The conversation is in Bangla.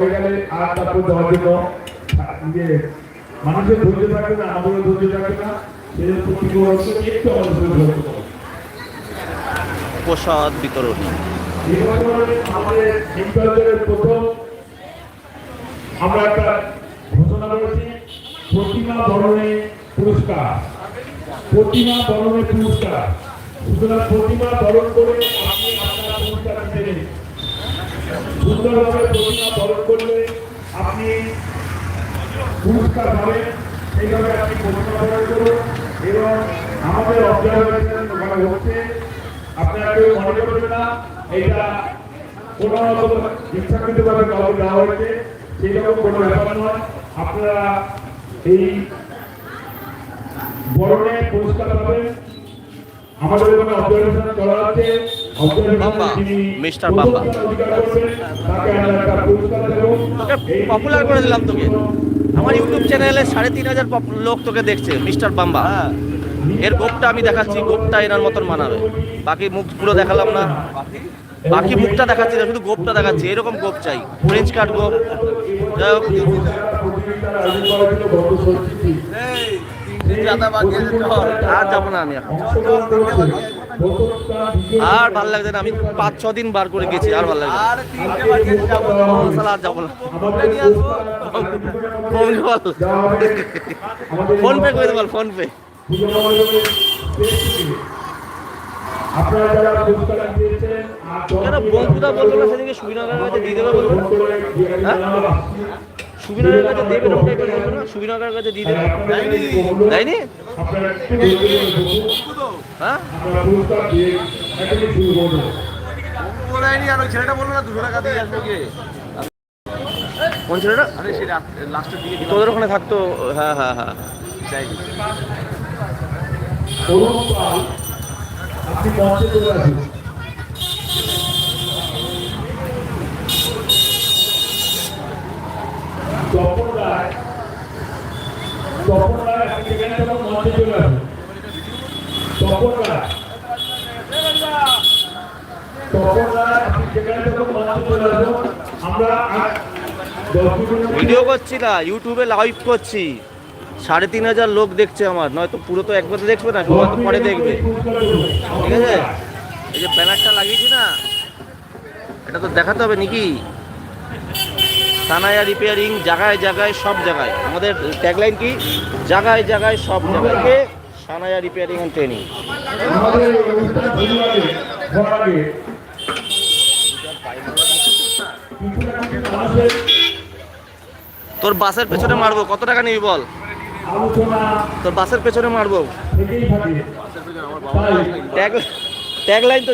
হয়ে গেলে আর তারপর দেওয়ার জন্য মানুষের ধৈর্য থাকবে না আমাদেরও ধৈর্য থাকবে না। সেই জন্য প্রতিকূলত্ব একটু আমাদের ধৈর্য ধরতে হবে। প্রসাদ বিতরণ। নির্বাচনের প্রথম আমরা একটা ঘোষণা করেছি প্রতিমা বরণে পুরস্কার। প্রতিমা বরণে পুরস্কার। সুতরাং প্রতিমা বরণ করে আপনি আপনার পুরস্কার সুন্দরভাবে প্রতিমা বরণ করলে আপনি পুরস্কার পাবেন। সেইভাবে আপনি প্রতিমা বরণ করুন এবং আমাদের অবজারভেশন ওখানে হচ্ছে আপনারা মনে করবেন না, এটা কোনো রকম ইচ্ছাকৃতভাবে কাউকে দেওয়া হয়েছে সেই রকম কোনো ব্যাপার নয়। আপনারা এই বরণে পুরস্কার পাবেন। আমাদের এখানে অবজারভেশন চলা আছে বাম্বা, মিস্টার বাম্বা। তাকে আমরা একটা পুরস্কার দেবো তোকে পপুলার করে দিলাম তোকে আমার ইউটিউব চ্যানেলে সাড়ে তিন হাজার লোক তোকে দেখছে মিস্টার বাম্বা এর গোপটা আমি দেখাচ্ছি গোপটা এনার মতন মানাবে বাকি মুখ পুরো দেখালাম না বাকি মুখটা দেখাচ্ছি না শুধু গোপটা দেখাচ্ছি এরকম গোপ চাই ফ্রেঞ্চ কাট গোপ যাই হোক আর যাব না আমি এখন আর ভালো লাগছে না আমি পাঁচ ছ দিন বার করে গেছি আর ভালো লাগছে। শালা আর যাব না ফোন পে করে দেবো ফোন পে আর কেন বন্ধুদা বলল না সেদিকে সুবিনগরের কাছে দিয়ে দেবে বলল হ্যাঁ? সুবিনগরের কাছে দেবে না ওটাই করে বলল না? সুবিনগরের কাছে দিয়ে দেবে দেয়নি। একটু। হ্যাঁ? ছেলেটা বলল না আসবে কোন ছেলেটা? আরে সে লাস্টের দিকে তোদের ওখানে থাকতো হ্যাঁ হ্যাঁ হ্যাঁ। চাইনি আপনি মঞ্চে চলে আসুন সেখানে মঞ্চে চলে সেখানে মঞ্চে চলে আমরা ভিডিও করছি না ইউটিউবে লাইভ করছি। সাড়ে তিন হাজার লোক দেখছে আমার নয়তো পুরো তো একবার দেখবে না সবাই তো পরে দেখবে। ঠিক আছে? এই যে ব্যানারটা লাগিয়েছি না এটা তো দেখাতে হবে নাকি? সানায়া রিপেয়ারিং জায়গায় জায়গায় সব জায়গায়। আমাদের ট্যাগলাইন কি? জায়গায় জায়গায় সব জায়গায়। K Sanaya repairing and training তোর বাসের পেছনে মারবো কত টাকা নিবি বল? তোর বাসের পেছনে মারবো। ট্যাগ ট্যাগলাইন তো